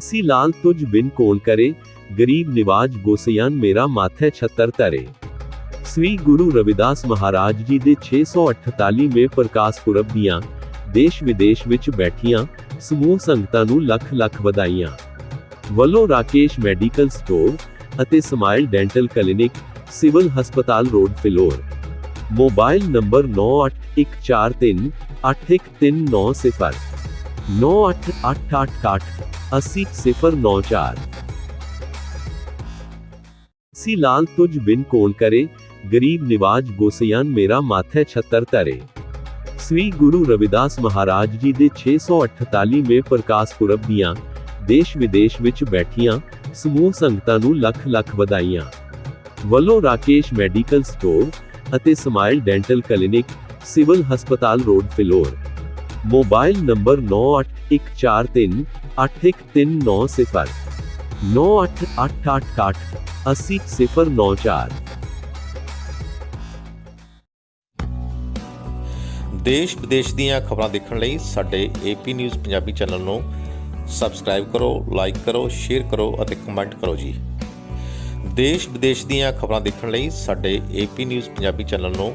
ਸੀ ਲਾਲ ਤੁਝ ਬਿਨ ਕੋਣ ਕਰੇ, ਗਰੀਬ ਨਿਵਾਜ ਗੋਸਿਆਨ ਮੇਰਾ ਮਾਥੇ ਛਤਰ ਧਰੇ। ਸ੍ਰੀ ਗੁਰੂ ਰਵਿਦਾਸ ਮਹਾਰਾਜ ਜੀ ਦੇ 648ਵੇਂ ਪ੍ਰਕਾਸ਼ ਪੁਰਬ ਦੀਆਂ ਦੇਸ਼ ਵਿਦੇਸ਼ ਵਿੱਚ ਬੈਠੀਆਂ ਸਮੂਹ ਸੰਗਤਾਂ ਨੂੰ ਲੱਖ ਲੱਖ ਵਧਾਈਆਂ। ਵੱਲੋਂ ਰਾਕੇਸ਼ ਮੈਡੀਕਲ ਸਟੋਰ ਅਤੇ ਸਮਾਈਲ ਡੈਂਟਲ ਕਲੀਨਿਕ, ਸਿਵਲ ਹਸਪਤਾਲ ਰੋਡ ਫਿਲੌਰ। ਮੋਬਾਈਲ ਨੰਬਰ 9814381390 9888888094 ਸੀ ਲਾਲ ਤੁਝ ਬਿਨ ਕੋਣ ਕਰੇ, ਗਰੀਬ ਨਿਵਾਜ ਗੋਸਿਆਨ ਮੇਰਾ ਮਾਥੇ ਛਤਰ ਧਰੇ। ਸ੍ਰੀ ਗੁਰੂ ਰਵਿਦਾਸ ਮਹਾਰਾਜ ਜੀ ਦੇ 648ਵੇਂ ਪ੍ਰਕਾਸ਼ ਪੁਰਬ ਦੀਆਂ ਦੇਸ਼ ਵਿਦੇਸ਼ ਵਿੱਚ ਬੈਠੀਆਂ ਸਮੂਹ ਸੰਗਤਾਂ ਨੂੰ ਲੱਖ ਲੱਖ ਵਧਾਈਆਂ। ਵੱਲੋਂ ਰਾਕੇਸ਼ ਮੈਡੀਕਲ ਸਟੋਰ ਅਤੇ ਸਮਾਈਲ ਡੈਂਟਲ ਕਲੀਨਿਕ, ਸਿਵਲ ਹਸਪਤਾਲ ਰੋਡ ਫਿਲੌਰ। ਮੋਬਾਈਲ ਨੰਬਰ 9814381390 9888888094 ਦੇਸ਼ ਵਿਦੇਸ਼ ਦੀਆਂ ਖਬਰਾਂ ਦੇਖਣ ਲਈ ਸਾਡੇ ਏਪੀ ਨਿਊਜ਼ ਪੰਜਾਬੀ ਚੈਨਲ ਨੂੰ ਸਬਸਕ੍ਰਾਈਬ ਕਰੋ ਲਾਈਕ ਕਰੋ ਸ਼ੇਅਰ ਕਰੋ ਅਤੇ ਕਮੈਂਟ ਕਰੋ ਜੀ ਦੇਸ਼ ਵਿਦੇਸ਼ ਦੀਆਂ ਖਬਰਾਂ ਦੇਖਣ ਲਈ ਸਾਡੇ ਏਪੀ ਨਿਊਜ਼ ਪੰਜਾਬੀ ਚੈਨਲ ਨੂੰ